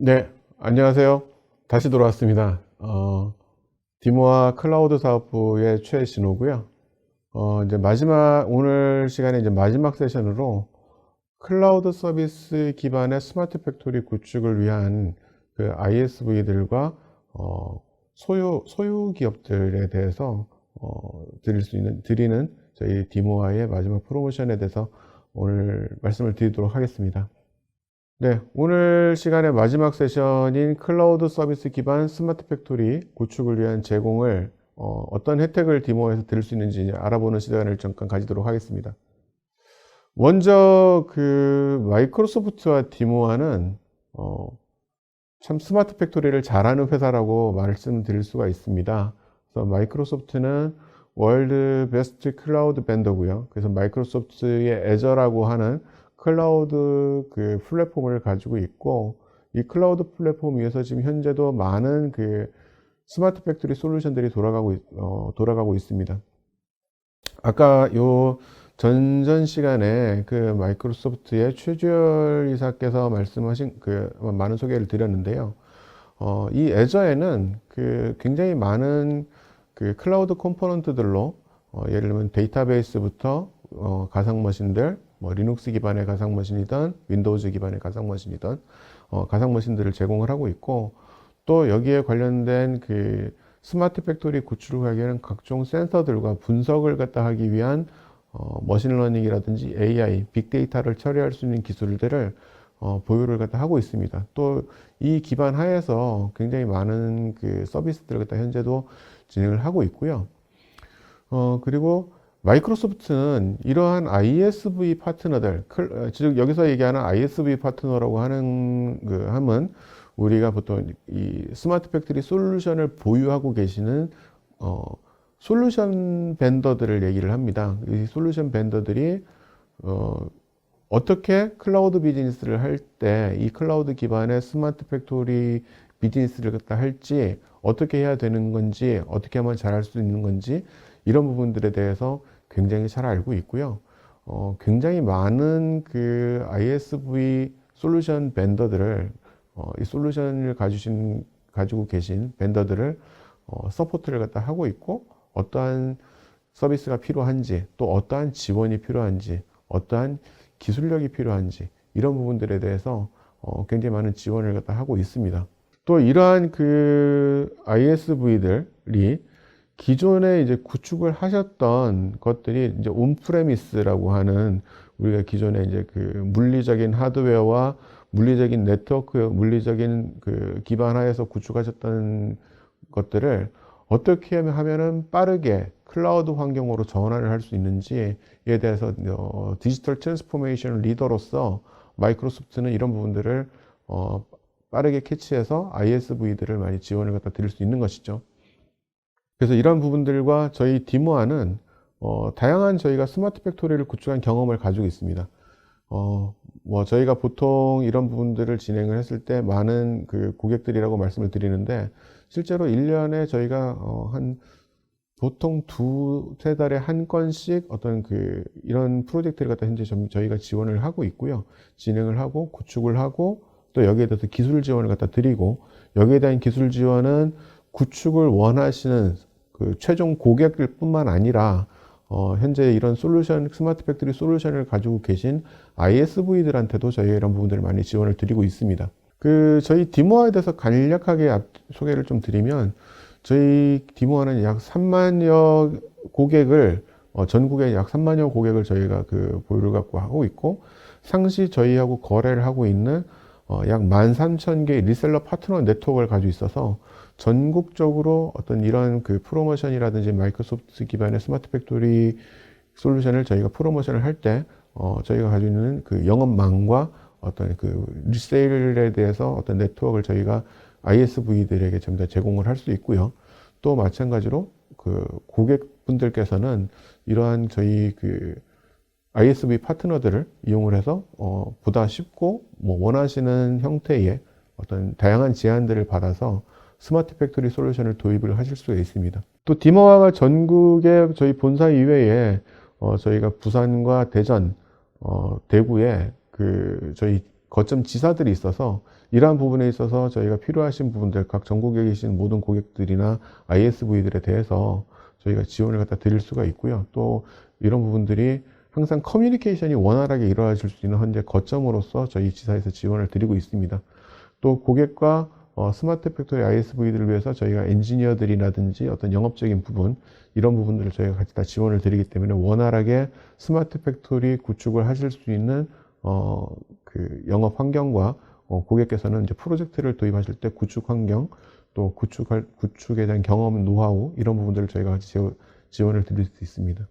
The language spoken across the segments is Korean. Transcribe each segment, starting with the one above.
네, 안녕하세요. 다시 돌아왔습니다. 어, 디모아 클라우드 사업부의 최신호고요. 어, 이제 마지막, 오늘 시간에 이제 마지막 세션으로 클라우드 서비스 기반의 스마트 팩토리 구축을 위한 그 ISV들과 어, 소유, 소유 기업들에 대해서 어, 드릴 수 있는, 드리는 저희 디모아의 마지막 프로모션에 대해서 오늘 말씀을 드리도록 하겠습니다. 네, 오늘 시간의 마지막 세션인 클라우드 서비스 기반 스마트 팩토리 구축을 위한 제공을 어, 떤 혜택을 디모에서 드릴 수 있는지 알아보는 시간을 잠깐 가지도록 하겠습니다. 먼저 그 마이크로소프트와 디모아는 어, 참 스마트 팩토리를 잘하는 회사라고 말씀드릴 수가 있습니다. 그래서 마이크로소프트는 월드 베스트 클라우드 밴더고요. 그래서 마이크로소프트의 애저라고 하는 클라우드 그 플랫폼을 가지고 있고 이 클라우드 플랫폼 위에서 지금 현재도 많은 그 스마트 팩토리 솔루션들이 돌아가고 어, 돌아가고 있습니다. 아까 요 전전 시간에 그 마이크로소프트의 최주열 이사께서 말씀하신 그 많은 소개를 드렸는데요. 어, 이 애저에는 그 굉장히 많은 그 클라우드 컴포넌트들로 어, 예를 들면 데이터베이스부터 어, 가상 머신들, 뭐 리눅스 기반의 가상 머신이든 윈도우즈 기반의 가상 머신이든 어, 가상 머신들을 제공을 하고 있고 또 여기에 관련된 그 스마트 팩토리 구축을 하기 위한 각종 센서들과 분석을 갖다 하기 위한 어, 머신러닝이라든지 AI, 빅데이터를 처리할 수 있는 기술들을 어, 보유를 갖다 하고 있습니다. 또 이 기반 하에서 굉장히 많은 그 서비스들을 갖다 현재도 진행을 하고 있고요. 어, 그리고 마이크로소프트는 이러한 ISV 파트너들, 어, 즉 여기서 얘기하는 ISV 파트너라고 하는 그 함은 우리가 보통 이 스마트 팩토리 솔루션을 보유하고 계시는 어, 솔루션 벤더들을 얘기를 합니다. 이 솔루션 벤더들이 어, 어떻게 클라우드 비즈니스를 할 때 이 클라우드 기반의 스마트 팩토리 비즈니스를 갖다 할지 어떻게 해야 되는 건지 어떻게 하면 잘할 수 있는 건지 이런 부분들에 대해서 굉장히 잘 알고 있고요. 어, 굉장히 많은 그 ISV 솔루션 벤더들을 어, 이 솔루션을 가지신 가지고 계신 벤더들을 어, 서포트를 갖다 하고 있고 어떠한 서비스가 필요한지 또 어떠한 지원이 필요한지 어떠한 기술력이 필요한지 이런 부분들에 대해서 어, 굉장히 많은 지원을 갖다 하고 있습니다. 또 이러한 그 ISV들이 기존에 이제 구축을 하셨던 것들이 이제 온프레미스라고 하는 우리가 기존에 이제 그 물리적인 하드웨어와 물리적인 네트워크, 물리적인 그 기반 하에서 구축하셨던 것들을 어떻게 하면은 빠르게 클라우드 환경으로 전환을 할 수 있는지에 대해서 어, 디지털 트랜스포메이션 리더로서 마이크로소프트는 이런 부분들을 어, 빠르게 캐치해서 ISV들을 많이 지원을 갖다 드릴 수 있는 것이죠. 그래서 이런 부분들과 저희 디모아는 어, 다양한 저희가 스마트 팩토리를 구축한 경험을 가지고 있습니다. 어, 뭐 저희가 보통 이런 부분들을 진행을 했을 때 많은 그 고객들이라고 말씀을 드리는데 실제로 1년에 저희가 어, 한 보통 두 세 달에 한 건씩 어떤 그 이런 프로젝트를 갖다 현재 저희가 지원을 하고 있고요. 진행을 하고 구축을 하고 또 여기에 대해서 기술 지원을 갖다 드리고 여기에 대한 기술 지원은 구축을 원하시는 그 최종 고객들 뿐만 아니라 어, 현재 이런 솔루션, 스마트 팩토리 솔루션을 가지고 계신 ISV들한테도 저희 이런 부분들을 많이 지원을 드리고 있습니다. 그, 저희 디모아에 대해서 간략하게 앞, 소개를 좀 드리면, 저희 디모아는 약 3만여 고객을, 어, 전국에 약 3만여 고객을 저희가 그 보유를 갖고 하고 있고, 상시 저희하고 거래를 하고 있는 어, 약 13,000개 리셀러 파트너 네트워크를 가지고 있어서 전국적으로 어떤 이런 그 프로모션이라든지 마이크로소프트 기반의 스마트 팩토리 솔루션을 저희가 프로모션을 할 때, 어, 저희가 가지고 있는 그 영업망과 어떤 그 리세일에 대해서 어떤 네트워크를 저희가 ISV들에게 전부 다 제공을 할 수 있고요. 또 마찬가지로 그 고객분들께서는 이러한 저희 그 ISV 파트너들을 이용을 해서 어, 보다 쉽고 뭐 원하시는 형태의 어떤 다양한 제안들을 받아서 스마트 팩토리 솔루션을 도입을 하실 수가 있습니다. 또 디머와가 전국의 저희 본사 이외에 어, 저희가 부산과 대전, 어, 대구에 그 저희 거점 지사들이 있어서 이러한 부분에 있어서 저희가 필요하신 부분들 각 전국에 계신 모든 고객들이나 ISV들에 대해서 저희가 지원을 갖다 드릴 수가 있고요. 또 이런 부분들이 항상 커뮤니케이션이 원활하게 이루어질 수 있는 현재 거점으로서 저희 지사에서 지원을 드리고 있습니다. 또 고객과 어, 스마트 팩토리 ISV들을 위해서 저희가 엔지니어들이라든지 어떤 영업적인 부분 이런 부분들을 저희가 같이 다 지원을 드리기 때문에 원활하게 스마트 팩토리 구축을 하실 수 있는 어, 그 영업 환경과 어, 고객께서는 이제 프로젝트를 도입하실 때 구축 환경 또 구축할 구축에 대한 경험 노하우 이런 부분들을 저희가 같이 지원- 지원을 드릴 수 있습니다.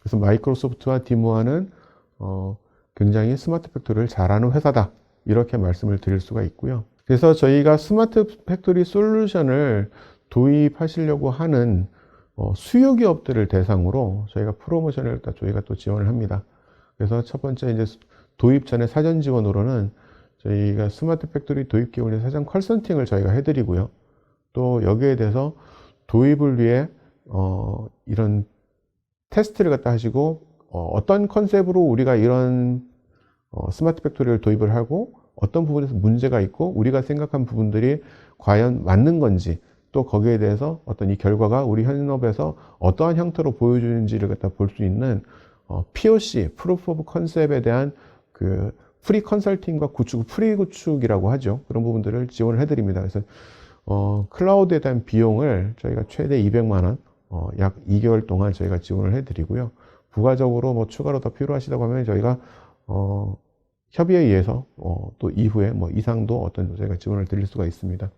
그래서 마이크로소프트와 디모아는 어, 굉장히 스마트 팩토리를 잘하는 회사다 이렇게 말씀을 드릴 수가 있고요. 그래서 저희가 스마트 팩토리 솔루션을 도입하시려고 하는 어, 수요 기업들을 대상으로 저희가 프로모션을 다 저희가 또 지원을 합니다. 그래서 첫 번째 이제 도입 전에 사전 지원으로는 저희가 스마트 팩토리 도입 기원에 사전 컨설팅을 저희가 해드리고요. 또 여기에 대해서 도입을 위해 어, 이런 테스트를 갖다 하시고 어, 떤 컨셉으로 우리가 이런 어, 스마트 팩토리를 도입을 하고 어떤 부분에서 문제가 있고 우리가 생각한 부분들이 과연 맞는 건지 또 거기에 대해서 어떤 이 결과가 우리 현업에서 어떠한 형태로 보여주는지를 갖다 볼 수 있는 어, POC, Proof of Concept에 대한 그 프리 컨설팅과 구축, 프리 구축이라고 하죠. 그런 부분들을 지원을 해드립니다. 그래서 어, 클라우드에 대한 비용을 저희가 최대 200만 원, 어, 약 2개월 동안 저희가 지원을 해드리고요. 부가적으로 뭐 추가로 더 필요하시다고 하면 저희가 어, 협의에 의해서 어, 또 이후에 뭐 이상도 어떤 저희가 지원을 드릴 수가 있습니다.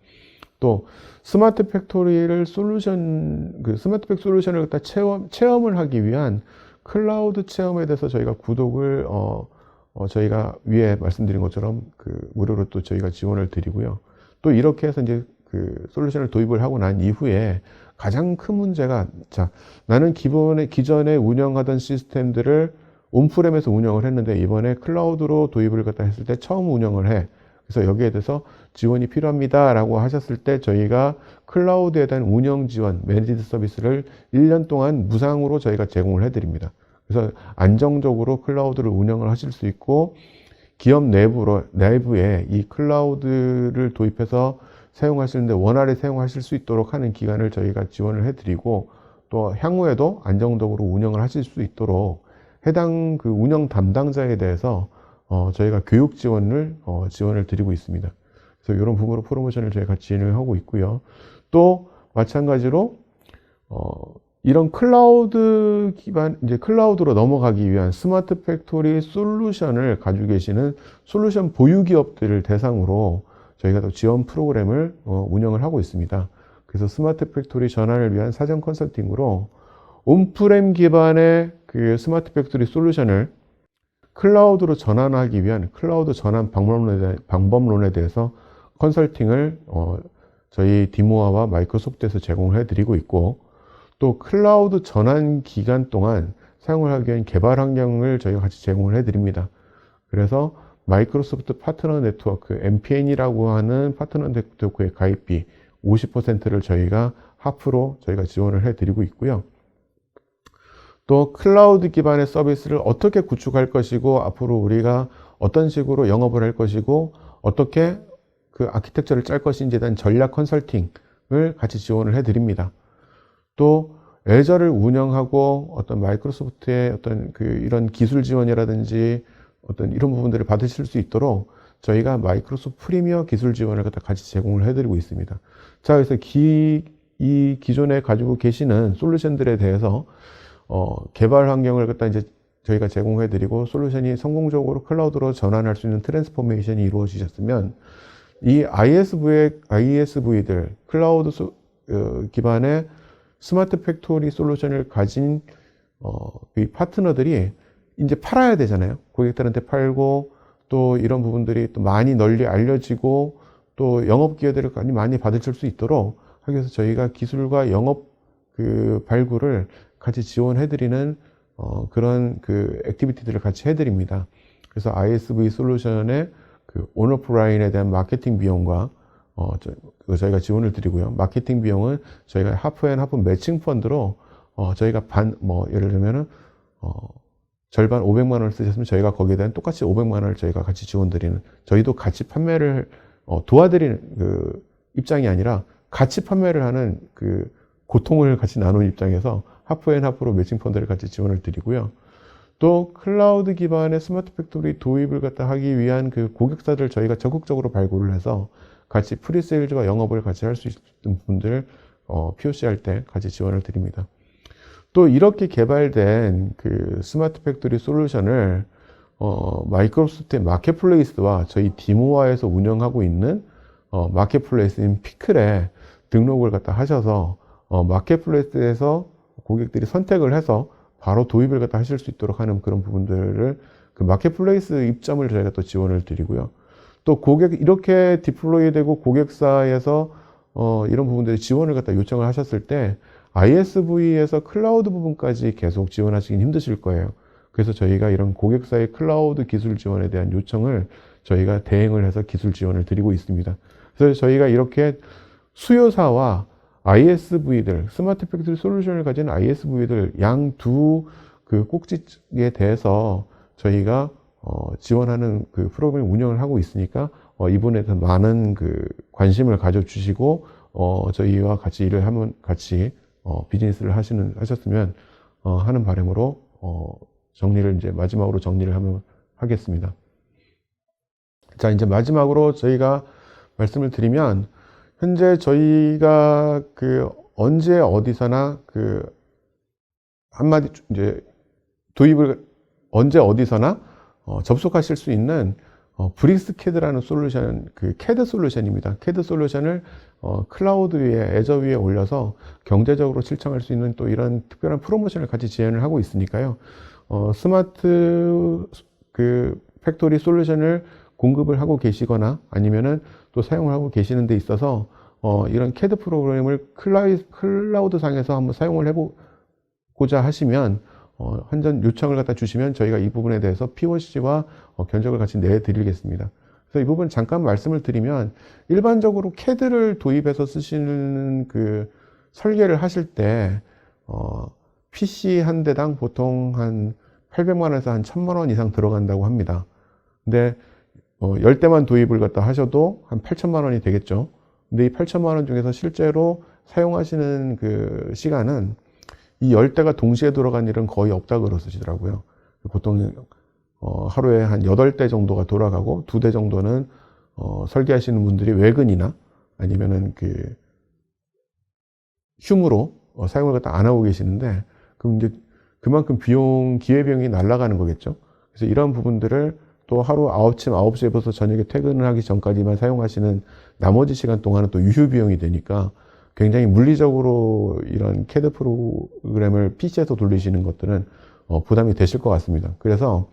또 스마트 팩토리를 솔루션 그 스마트 팩 솔루션을 갖다 체험 체험을 하기 위한 클라우드 체험에 대해서 저희가 구독을 어, 어 저희가 위에 말씀드린 것처럼 그 무료로 또 저희가 지원을 드리고요. 또 이렇게 해서 이제 그 솔루션을 도입을 하고 난 이후에 가장 큰 문제가 자 나는 기본에 기존에 운영하던 시스템들을 온프렘에서 운영을 했는데 이번에 클라우드로 도입을 갖다 했을 때 처음 운영을 해. 그래서 여기에 대해서 지원이 필요합니다라고 하셨을 때 저희가 클라우드에 대한 운영 지원, 매니지드 서비스를 1년 동안 무상으로 저희가 제공을 해드립니다. 그래서 안정적으로 클라우드를 운영을 하실 수 있고 기업 내부로 내부에 이 클라우드를 도입해서 사용하시는데 원활히 사용하실 수 있도록 하는 기간을 저희가 지원을 해드리고 또 향후에도 안정적으로 운영을 하실 수 있도록 해당 그 운영 담당자에 대해서 어, 저희가 교육 지원을 어, 지원을 드리고 있습니다. 그래서 이런 부분으로 프로모션을 저희가 진행을 하고 있고요. 또 마찬가지로 어, 이런 클라우드 기반 이제 클라우드로 넘어가기 위한 스마트 팩토리 솔루션을 가지고 계시는 솔루션 보유 기업들을 대상으로 저희가 또 지원 프로그램을 어, 운영을 하고 있습니다. 그래서 스마트 팩토리 전환을 위한 사전 컨설팅으로 온프렘 기반의 그 스마트 팩토리 솔루션을 클라우드로 전환하기 위한 클라우드 전환 방법론에, 대해, 방법론에 대해서 컨설팅을 어, 저희 디모아와 마이크로소프트에서 제공을 해드리고 있고 또 클라우드 전환 기간 동안 사용을 하기 위한 개발 환경을 저희가 같이 제공을 해드립니다. 그래서 마이크로소프트 파트너 네트워크 MPN이라고 하는 파트너 네트워크의 가입비 50%를 저희가 하프로 저희가 지원을 해드리고 있고요. 또 클라우드 기반의 서비스를 어떻게 구축할 것이고 앞으로 우리가 어떤 식으로 영업을 할 것이고 어떻게 그 아키텍처를 짤 것인지에 대한 전략 컨설팅을 같이 지원을 해 드립니다. 또 애저를 운영하고 어떤 마이크로소프트의 어떤 그 이런 기술 지원이라든지 어떤 이런 부분들을 받으실 수 있도록 저희가 마이크로소프트 프리미어 기술 지원을 갖다 같이 제공을 해드리고 있습니다. 자, 그래서 기, 이 기존에 가지고 계시는 솔루션들에 대해서 어, 개발 환경을 갖다 이제 저희가 제공해드리고 솔루션이 성공적으로 클라우드로 전환할 수 있는 트랜스포메이션이 이루어지셨으면 이 ISV의, ISV들, 클라우드 소, 어, 기반의 스마트 팩토리 솔루션을 가진 어, 이 파트너들이 이제 팔아야 되잖아요. 고객들한테 팔고 또 이런 부분들이 또 많이 널리 알려지고 또 영업 기회들을 많이 많이 받으실 수 있도록 하기 위해서 저희가 기술과 영업 그 발굴을 같이 지원해드리는 어, 그런 그 액티비티들을 같이 해드립니다. 그래서 ISV 솔루션의 그 온오프라인에 대한 마케팅 비용과 어, 저, 저희가 지원을 드리고요. 마케팅 비용은 저희가 하프앤 하프 매칭 펀드로 어, 저희가 반, 뭐, 예를 들면은, 어, 절반 500만 원을 쓰셨으면 저희가 거기에 대한 똑같이 500만 원을 저희가 같이 지원드리는 저희도 같이 판매를 어, 도와드리는 그 입장이 아니라 같이 판매를 하는 그 고통을 같이 나누는 입장에서 하프앤 하프로 매칭 펀드를 같이 지원을 드리고요. 또 클라우드 기반의 스마트 팩토리 도입을 갖다 하기 위한 그 고객사들 저희가 적극적으로 발굴을 해서 같이 프리세일즈와 영업을 같이 할 수 있는 분들 어, POC 할 때 같이 지원을 드립니다. 또 이렇게 개발된 그 스마트 팩토리 솔루션을 어, 마이크로소프트의 마켓플레이스와 저희 디모아에서 운영하고 있는 어, 마켓플레이스인 피클에 등록을 갖다 하셔서 어, 마켓플레이스에서 고객들이 선택을 해서 바로 도입을 갖다 하실 수 있도록 하는 그런 부분들을 그 마켓플레이스 입점을 저희가 또 지원을 드리고요. 또 고객 이렇게 디플로이 되고 고객사에서 어, 이런 부분들이 지원을 갖다 요청을 하셨을 때 ISV에서 클라우드 부분까지 계속 지원하시긴 힘드실 거예요. 그래서 저희가 이런 고객사의 클라우드 기술 지원에 대한 요청을 저희가 대행을 해서 기술 지원을 드리고 있습니다. 그래서 저희가 이렇게 수요사와 ISV들, 스마트 팩토리 솔루션을 가진 ISV들 양 두 그 꼭지에 대해서 저희가 어, 지원하는 그 프로그램 운영을 하고 있으니까 어, 이분에 대한 많은 그 관심을 가져주시고 어, 저희와 같이 일을 하면 같이 어, 비즈니스를 하시는 하셨으면 어, 하는 바람으로 어, 정리를 이제 마지막으로 정리를 하면 하겠습니다. 자 이제 마지막으로 저희가 말씀을 드리면 현재 저희가 그 언제 어디서나 그 한마디 이제 도입을 언제 어디서나 어, 접속하실 수 있는 어, 브릭스 캐드라는 솔루션, 그 캐드 솔루션입니다. 캐드 솔루션을 어, 클라우드 위에, 애저 위에 올려서 경제적으로 실천할 수 있는 또 이런 특별한 프로모션을 같이 지원을 하고 있으니까요. 어, 스마트 그 팩토리 솔루션을 공급을 하고 계시거나 아니면은 또 사용을 하고 계시는 데 있어서 어, 이런 캐드 프로그램을 클라이, 클라우드 상에서 한번 사용을 해보고자 하시면 어, 한전 요청을 갖다 주시면 저희가 이 부분에 대해서 POC와 어, 견적을 같이 내드리겠습니다. 그래서 이 부분 잠깐 말씀을 드리면 일반적으로 CAD를 도입해서 쓰시는 그 설계를 하실 때 어, PC 한 대당 보통 한 800만 원에서 한 1000만 원 이상 들어간다고 합니다. 근데 어, 10대만 도입을 갖다 하셔도 한 8천만 원이 되겠죠. 근데 이 8천만 원 중에서 실제로 사용하시는 그 시간은 이 열대가 동시에 돌아간 일은 거의 없다 그러시더라고요. 보통 어, 하루에 한 8대 정도가 돌아가고 두대 정도는 어, 설계하시는 분들이 외근이나 아니면은 그 흉으로 어, 사용을 갖다 안 하고 계시는데 그럼 이제 그만큼 비용 기회비용이 날아가는 거겠죠. 그래서 이런 부분들을 또 하루 아침 9시에부터 저녁에 퇴근을 하기 전까지만 사용하시는 나머지 시간 동안은 또 유휴 비용이 되니까 굉장히 물리적으로 이런 캐드 프로그램을 PC에서 돌리시는 것들은 어, 부담이 되실 것 같습니다. 그래서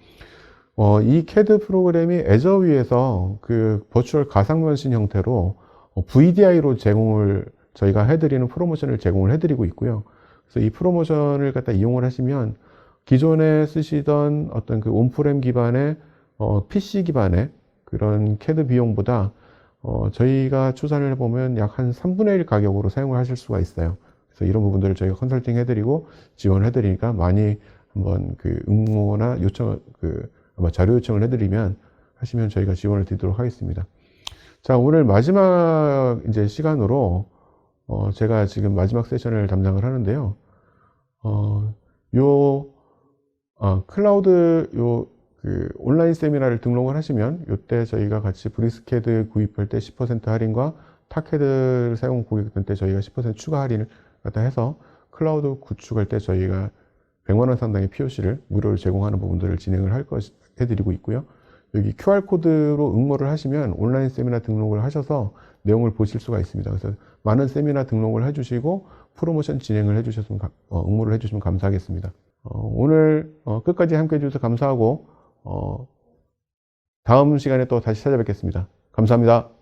어, 이 CAD 프로그램이 애저 위에서 그 버추얼 가상변신 형태로 어, VDI로 제공을 저희가 해드리는 프로모션을 제공을 해드리고 있고요. 그래서 이 프로모션을 갖다 이용을 하시면 기존에 쓰시던 어떤 그 온프렘 기반의 어, PC 기반의 그런 CAD 비용보다 어, 저희가 추산을 해보면 약 한 3분의 1 가격으로 사용을 하실 수가 있어요. 그래서 이런 부분들을 저희가 컨설팅 해드리고 지원해드리니까 많이 한번 그 응모나 요청, 그 아마 자료 요청을 해드리면 하시면 저희가 지원을 드리도록 하겠습니다. 자, 오늘 마지막 이제 시간으로 어, 제가 지금 마지막 세션을 담당을 하는데요. 어, 요, 어, 클라우드 요, 그 온라인 세미나를 등록을 하시면 이때 저희가 같이 브리스캐드 구입할 때 10% 할인과 타캐드 사용 고객한테 저희가 10% 추가 할인을 갖다 해서 클라우드 구축할 때 저희가 100만 원 상당의 POC를 무료로 제공하는 부분들을 진행을 할 것, 해드리고 있고요. 여기 QR코드로 응모를 하시면 온라인 세미나 등록을 하셔서 내용을 보실 수가 있습니다. 그래서 많은 세미나 등록을 해주시고 프로모션 진행을 해주셨으면, 어, 응모를 해주시면 감사하겠습니다. 어, 오늘 어, 끝까지 함께 해 주셔서 감사하고, 어, 다음 시간에 또 다시 찾아뵙겠습니다. 감사합니다.